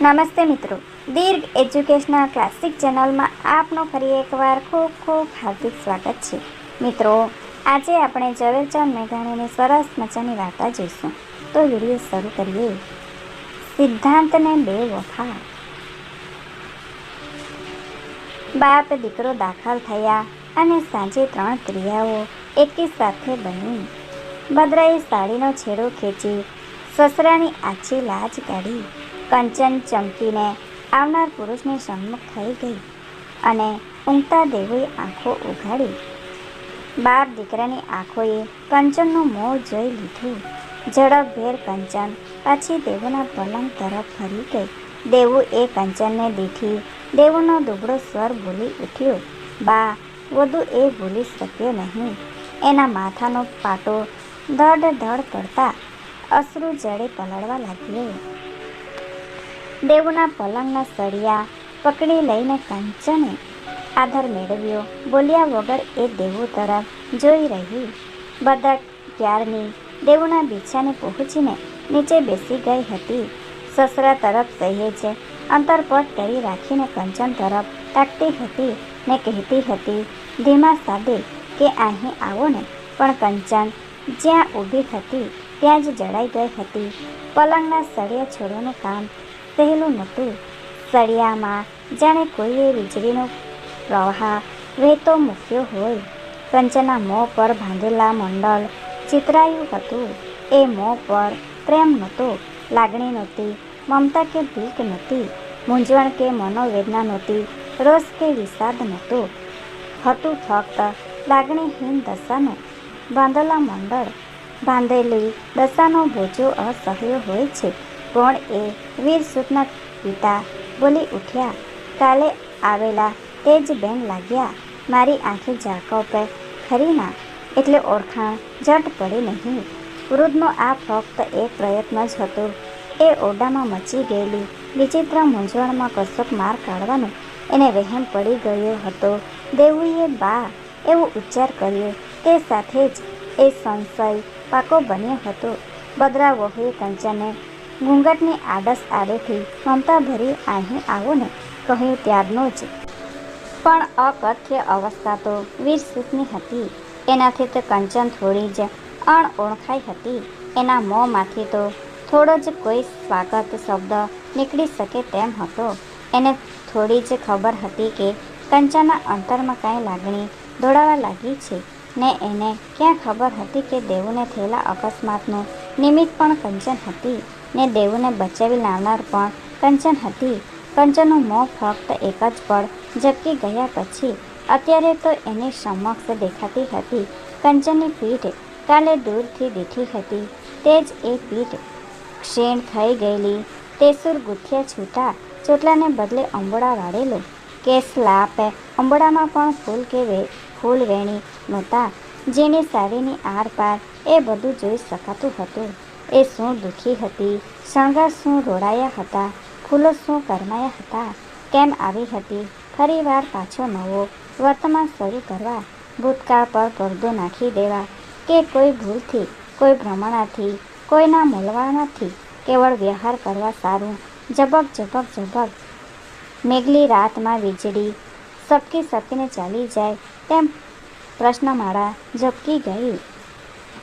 નમસ્તે મિત્રો. દીર્ઘ educational classic ચેનલમાં આપનું ફરી એકવાર ખૂબ ખૂબ હાર્દિક સ્વાગત છે. મિત્રો, આજે આપણે ઝવેરચંદ મેઘાણીની સરસ મજાની વાર્તા જોઈશું. તો વીડિયો શરૂ કરીએ. સિદ્ધાંતને બે વફા. બાપ દીકરો દાખલ થયા અને સાંજે ત્રણ ક્રિયાઓ એકી સાથે બની. ભદ્રાએ સાડીનો છેડો ખેંચી સસરાની આછી લાજ કાઢી. કંચન ચમકીને આવનાર પુરુષની સન્મુખ થઈ ગઈ અને ઊંઘતા દેવોએ આંખો ઉઘાડી. બાપ દીકરાની આંખોએ કંચનનું મોં જોઈ લીધું. ઝડપભેર કંચન પાછી દેવોના પલંગ તરફ ફરી ગઈ. દેવું એ કંચનને દીઠી દેવુનો દુબળો સ્વર બોલી ઉઠ્યો, બા, વધુ એ ભૂલી શક્યો નહીં. એના માથાનો પાટો ધડ ધડ કરતા અશ્રુ જડે પલળવા લાગ્યો. દેવના પલંગના સળિયા પકડી લઈને કંચને આધાર મેળવ્યો. બોલ્યા વગર એ દેવો તરફ જોઈ રહી. બધા ત્યારની દેવના બીછાને પહોંચીને નીચે બેસી ગઈ હતી. સસરા તરફ સહેજ અંતરપટ કરી રાખીને કંચન તરફ તાકતી હતી ને કહેતી હતી, ધીમા સાદે કે અહીં આવો ને. પણ કંચન જ્યાં ઊભી હતી, ત્યાં જ જડાઈ ગઈ હતી. પલંગના સળિયા છોડવાનું કામ સહેલું નહોતું. સળિયામાં જાણે કોઈએ વીજળીનો પ્રવાહ વહેતો મૂક્યો હોય. કંચના મોં પર બાંધેલા મંડળ ચિતરાયું હતું. એ મોં પર પ્રેમ નહોતો, લાગણી નહોતી, મમતા કે ભીખ નહોતી, મૂંઝવણ કે મનોવેદના નહોતી, રોષ કે વિષાદ નહોતો. હતું ફક્ત લાગણીહીન દશાનું. બાંધેલા મંડળ બાંધેલી દશાનો ભોજો અસહ્ય હોય છે. પણ એ વીર સુતના પિતા બોલી ઉઠ્યા, કાલે આવેલા તે જ બેન લાગ્યા. મારી આંખે ઝાંકો પે ખરી ના, એટલે ઓળખાણ જટ પડે નહીં. વૃદ્ધનો આ ફક્ત એક પ્રયત્ન જ હતો. એ ઓરડામાં મચી ગયેલી વિચિત્ર મૂંઝવણમાં કશોક માર કાઢવાનો એને વહેમ પડી ગયો હતો. દેવુએ બા એવો ઉચ્ચાર કર્યો તે સાથે જ એ સંશય પાકો બન્યો હતો. બદરા વહુએ કંચને ઘૂંઘટની આડસ આડેથી મમતા ભરી અહીં આવો ને કહ્યું ત્યારનો જ. પણ અકથ્ય અવસ્થા તો વીર સુખની હતી. એનાથી તો કંચન થોડી જ અણઓળખાઈ હતી. એના મોંમાંથી તો થોડો જ કોઈ સ્વાગત શબ્દ નીકળી શકે તેમ હતો. એને થોડી જ ખબર હતી કે કંચનના અંતરમાં કાંઈ લાગણી દોડાવા લાગી છે. ને એને ક્યાં ખબર હતી કે દેવુને થયેલા અકસ્માતનું નિમિત્ત પણ કંચન હતી. ને દેવુને બચાવી લાવનાર પણ કંચન હતી. કંચનનું મોં ફક્ત એક જ પળ ઝબકી ગયા પછી અત્યારે તો એની સમક્ષ દેખાતી હતી. કંચનની પીઠ કાલે દૂરથી દીઠી હતી. તે જ એ પીઠ ક્ષીણ થઈ ગયેલી. તેસુર ગુથિયા છૂટા ચોટલાને બદલે અંબોડા વાળેલો. કેસ લાપે. અંબોડામાં પણ ફૂલ કે વે ફૂલ વેણી નહોતા. જેની સાડીની આરપાર એ બધું જોઈ શકાતું હતું. એ શું દુઃખી હતી? શણગાર શું રોડાયા હતા? ફૂલો શું કરમાયા હતા? કેમ આવી હતી? ફરી વાર પાછો નવો. વર્તમાન શરૂ કરવા. ભૂતકાળ પર પડદો નાખી દેવા. કે કોઈ ભૂલથી, કોઈ ભ્રમણાથી, કોઈના મૂલવાનાથી કેવળ વ્યવહાર કરવા સારું. ઝબક ઝબક ઝબક. મેઘલી રાતમાં વીજળી. સપકી સપકીને ચાલી જાય તેમ પ્રશ્નમાળા ઝબકી ગઈ.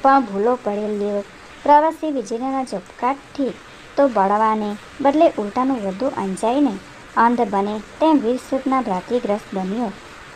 પણ ભૂલો પડેલી પ્રવાસી વીજળીના ઝબકાટથી તો બળવાને બદલે ઉલટાનું વધુ અંજાઈને અંધ બને તેમ વીરસુદના ભ્રાતિગ્રસ્ત બન્યો.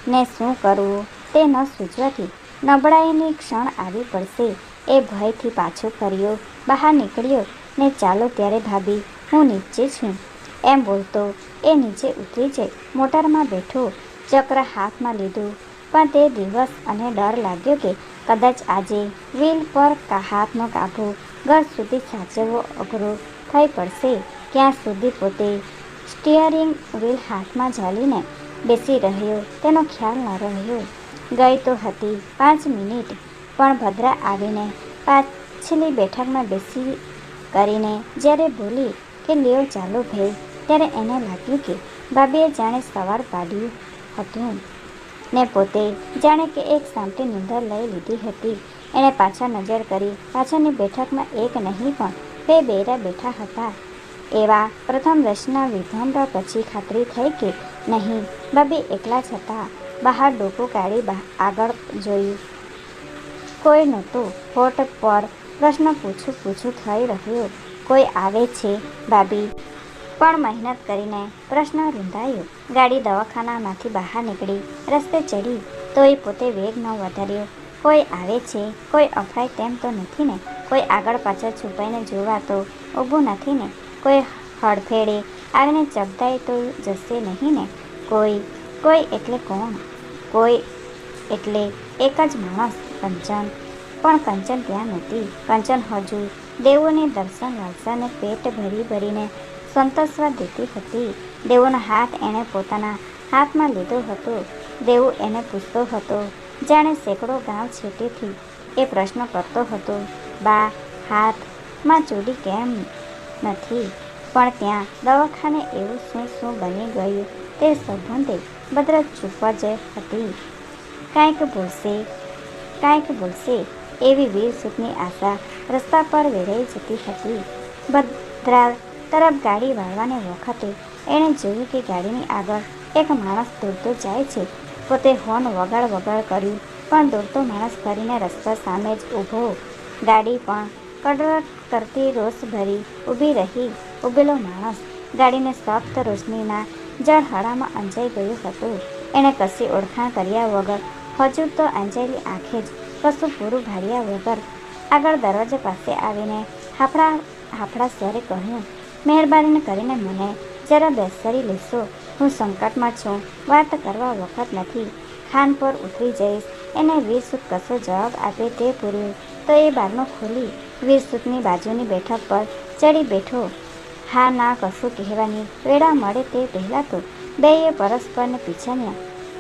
ને શું કરવું? તે ન સૂચવાથી નબળાઈની ક્ષણ આવી પડશે. એ ભયથી પાછો ફર્યો, બહાર નીકળ્યો ને ચાલો ત્યારે ભાભી, હું નીચે છું. એમ બોલતો એ નીચે ઉતરી જઈ, મોટરમાં બેઠો, ચક્ર હાથમાં લીધું. પણ તે દિવસ અને ડર લાગ્યો કે કદાચ આજે વ્હીલ પર હાથનો કાબુ ઘર સુધી સાચવવો અઘરો થઈ પડશે. ક્યાં સુધી પોતે સ્ટિયરિંગ વ્હીલ હાથમાં ઝાલીને બેસી રહ્યો તેનો ખ્યાલ ન રહ્યો. ગઈ તો હતી પાંચ મિનિટ, પણ ભદ્રા આવીને પાછલી બેઠકમાં બેસી કરીને જ્યારે બોલી કે લ્યો ચાલો ભાઈ, ત્યારે એને લાગ્યું કે ભાભીએ જાણે સવાર પાડ્યું હતું. ને પોતે જાણે કે એક સામટી નીંદર લઈ લીધી હતી. એણે પાછા નજર કરી. પાછળની બેઠકમાં એક નહીં પણ બે બેરા બેઠા હતા. એવા પ્રથમ રસના વિભ્રમતા પછી ખાતરી થઈ કે નહીં બબે એકલા જ હતા. બહાર ડોકું કાઢી આગળ જોયું. કોઈ નહોતું. હોટ પર પ્રશ્ન પૂછું પૂછું થઈ રહ્યો. કોઈ આવે છે, ભાભી? પણ મહેનત કરીને પ્રશ્ન રૂંધાયો. ગાડી દવાખાનામાંથી બહાર નીકળી, રસ્તે ચડી તોય પોતે વેગ ન વધાર્યો. કોઈ આવે છે, કોઈ અફડાય તેમ તો નથી ને. કોઈ આગળ પાછળ છુપાઈને જોવા તો ઊભું નથી ને. કોઈ હડફેડે આવીને ચબદાય તો જશે નહીં ને. કોઈ કોઈ એટલે કોણ? કોઈ એટલે એક જ માણસ, કંચન. પણ કંચન ત્યાં નહોતી કંચન હજુ દેવોને દર્શન વાલસાને પેટ ભરી ભરીને સંતોષવા દેતી હતી. દેવોનો હાથ એણે પોતાના હાથમાં લીધો હતો. દેવું એને પૂછતો હતો, જાણે સેંકડો ગાંવ છેટેથી એ પ્રશ્ન કરતો હતો, બા હાથમાં ચૂડી કેમ નથી? પણ ત્યાં દવાખાને એવું શું શું બની ગયું? તે સંબંધે ભદ્ર ચૂપ જ હતી. કાંઈક બોલશે કાંઈક બોલશે એવી વીર સુખની આશા રસ્તા પર વેરાઈ જતી હતી. ભદ્રા તરફ ગાડી વાળવાને વખતે એણે જોયું કે ગાડીની આગળ એક માણસ દોડતો જાય છે. પોતે હોર્ન વગાડ વગાડ કર્યું, પણ દોડતો માણસ ફરીને રસ્તા સામે જ ઊભો. ગાડી પણ કડરટ કરતી રોષ ભરી ઊભી રહી, ઊભેલો માણસ ગાડીને સખ્ત રોશનીના જળહળામાં અંજાઈ ગયું હતું. એણે કશી ઓળખાણ કર્યા વગર હજુ તો અંજાયેલી આંખે જ કશું પૂરું ભાર્યા વગર આગળ દરવાજા પાસે આવીને હાફડા હાફડા સ્વરે કહ્યું મહેરબાની કરીને મને જરા બેસરી લેશો. હું સંકટમાં છું. વાત કરવા વખત નથી. ખાન પર ઉતરી જઈશ. એને વીરસુત કશો જવાબ આપે તે પૂર્યું તો એ બારણું ખોલી વીરસુતની બાજુની બેઠક પર ચડી બેઠો. હા, ના, કશું કહેવાની. વેળા મળે તે પહેલાં તો બેએ પરસ્પરને પીછાન્યા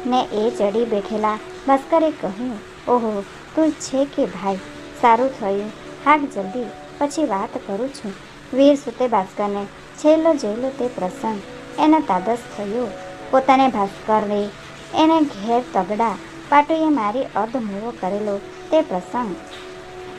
ને એ ચડી બેઠેલા. ભાસ્કરે કહ્યું, ઓહો, તું છે કે ભાઈ? સારું થયું. હાક જલ્દી. પછી વાત કરું છું. વીર સુતે ભાસ્કરને છેલ્લો જોયેલો તે પ્રસંગ. એને તાદસ થયો. પોતાને ભાસ્કરને એને ઘેર તગડા પાટુએ મારી અર્ધમૂળો કરેલો તે પ્રસંગ.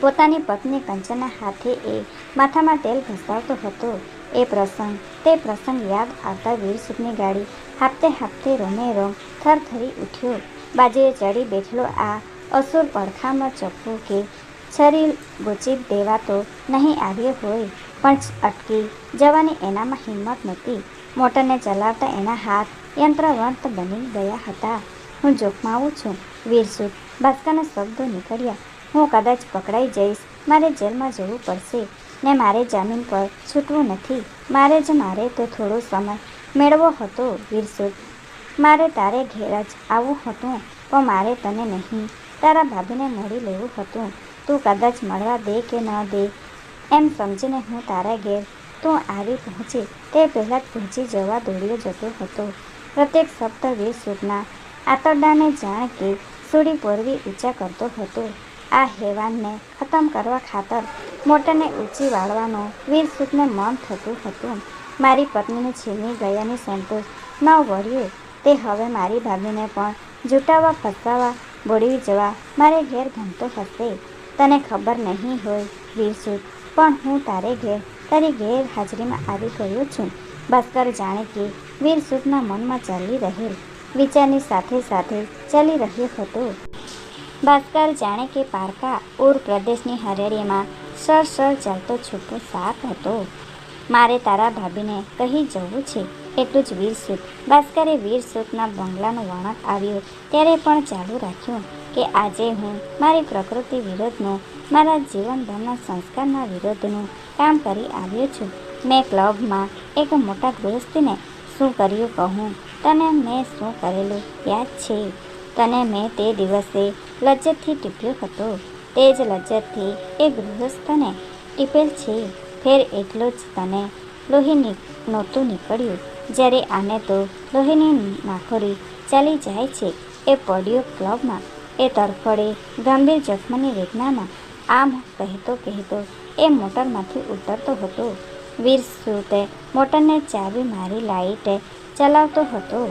પોતાની પત્ની કંચના હાથે એ માથામાં તેલ ઘસાવતો હતો. એ પ્રસંગ, તે પ્રસંગ યાદ આવતા વીરસુખની ગાડી હાપતે હાપતે રોમે રોમ થરથરી ઉઠ્યો. બાજુએ ચડી બેઠેલો આ અસુર પડખામાં ચપ્પુ કે છરી ગોચી દેવાતો નહીં આવ્યો હોય. પણ અટકી જવાની એનામાં હિંમત નહોતી. મોટરને ચલાવતા એના હાથ યંત્રવંત બની ગયા હતા. હું જોખમાવું છું. વીરસુદ ભાસ્કરના શબ્દો નીકળ્યા. હું કદાચ પકડાઈ જઈશ. મારે જેલમાં જવું પડશે. ને મારે જામીન પર છૂટવું નથી. મારે જ મારે તો થોડો સમય મેળવો હતો વીરસુદ મારે તારે ઘેર જ આવવું હતું, પણ મારે તને નહીં. તારા ભાભીને મળી લેવું હતું. તું કદાચ મળવા દે કે ન દે એમ સમજીને હું તારા ઘેર તું આવી પહોંચી. તે પહેલાં જ પહોંચી જવા દોડ્યો જતો હતો. પ્રત્યેક શબ્દ વીર સુખના આતરડાને જાણ કે સુડી પોરવી ઊંચા કરતો હતો. આ હેવાનને ખતમ કરવા ખાતર મોટરને ઊંચી વાળવાનો વીર સુખને મન થતું હતું. મારી પત્નીને છીનવી ગયાની સંતોષ ન વળ્યો. તે હવે મારી ભાભીને પણ જૂટાવા ફસાવા બોળવી જવા મારે ઘેર ગમતો હશે. તને ખબર નહીં હોય વીરસુદ પણ હું તારે ઘેર, તારી ગેરહાજરીમાં આવી ગયો છું. ભાસ્કર જાણે કે વીરસુદના મનમાં ચાલી રહેલ, વિચારની સાથે સાથે ચાલી રહ્યો હતો. ભાસ્કર જાણે કે પારકા ઉર પ્રદેશની હરેડીમાં સર સર ચાલતો છૂપો સાપ હતો. મારે તારા ભાભીને કહી જવું છે, એટલું જ વીરસુદ ભાસ્કરે વીરસુદના બંગલાનું વળાંક આવ્યું, ત્યારે પણ ચાલુ રાખ્યું કે આજે હું મારી પ્રકૃતિ વિરોધનું મારા જીવનભરના સંસ્કારના વિરોધનું કામ કરી આવ્યો છું. મેં ક્લબમાં એક મોટા ગૃહસ્થીને શું કર્યું કહું? તને મેં શું કરેલું યાદ છે? તને મેં તે દિવસે લજ્જતથી ટીપ્યો હતો. તે જ લજ્જતથી એ ગૃહસ્થને ટીપેલ છે. ફેર એટલો જ તને લોહીની નહોતું નીકળ્યું. જ્યારે આને તો લોહીની નાખોરી ચાલી જાય છે, એ પડ્યો ક્લબમાં. એ તરફડે ગંભીર જખમની વેદનામાં આમ કહેતો કહેતો એ મોટરમાંથી ઉતરતો હતો. વીર સુતે મોટરને ચાવી મારી લાઈટે ચલાવતો હતો.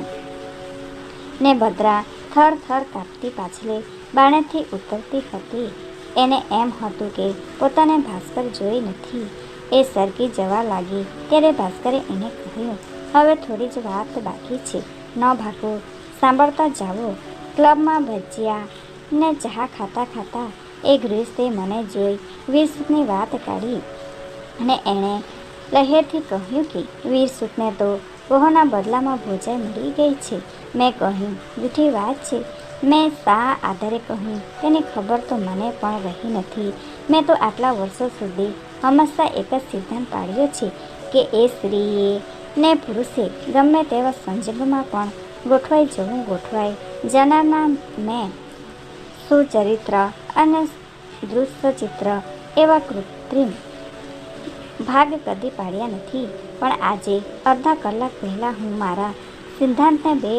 ને ભદ્રા થર થર કાપતી પાછલી બાણેથી ઉતરતી હતી. એને એમ હતું કે પોતાને ભાસ્કર જોઈ નથી. એ સરકી જવા લાગી ત્યારે ભાસ્કરે એને કહ્યું, હવે થોડી જ વાત બાકી છે. ન ભાગો. સાંભળતા જાઓ. ક્લબમાં ભજીયા ને ચા ખાતા ખાતા એ ગૃહસ્થે મને જોઈ વીરસુખની વાત કાઢી અને એણે લહેરથી કહ્યું કે વીરસુખને તો વહુના બદલામાં ભોજાઈ મળી ગઈ છે. મેં કહ્યું, જૂઠી વાત છે. મેં શા આધારે કહ્યું, તેની ખબર તો મને પણ રહી નથી. મેં તો આટલા વર્ષો સુધી હંમેશા એક જ સિદ્ધાંત પાડ્યો છે કે એ સ્ત્રીએ ને પુરુષે ગમે તેવા સંજોગોમાં પણ ગોઠવાઈ જવું ગોઠવાય. જેનામાં મેં સુચરિત્ર અને દૃશ્ય ચિત્ર એવા કૃત્રિમ ભાગ કદી પાડ્યા નથી. પણ આજે અડધા કલાક પહેલાં હું મારા સિદ્ધાંતને બે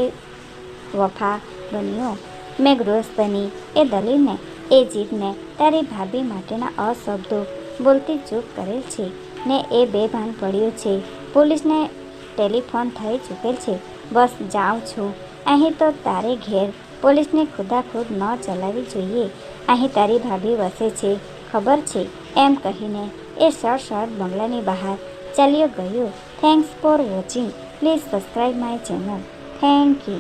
વફા બન્યો. મેં ગૃહસ્થની એ દલીલને, એ જીતને તારી ભાભી માટેના અશબ્દો બોલતી ચૂક કરેલ છે ને એ બેભાન પડ્યો છે. પોલીસને ટેલિફોન થઈ ચૂકેલ છે. બસ જાઉં છું. અહીં તો તારે ઘેર પોલીસને ખુદાખુદ ન ચલાવવી જોઈએ. અહીં તારી ભાભી વસે છે, ખબર છે? એમ કહીને એ શર્ટ શર્ટ બંગલાની બહાર ચાલ્યો ગયો. Thanks for watching please subscribe my channel thank you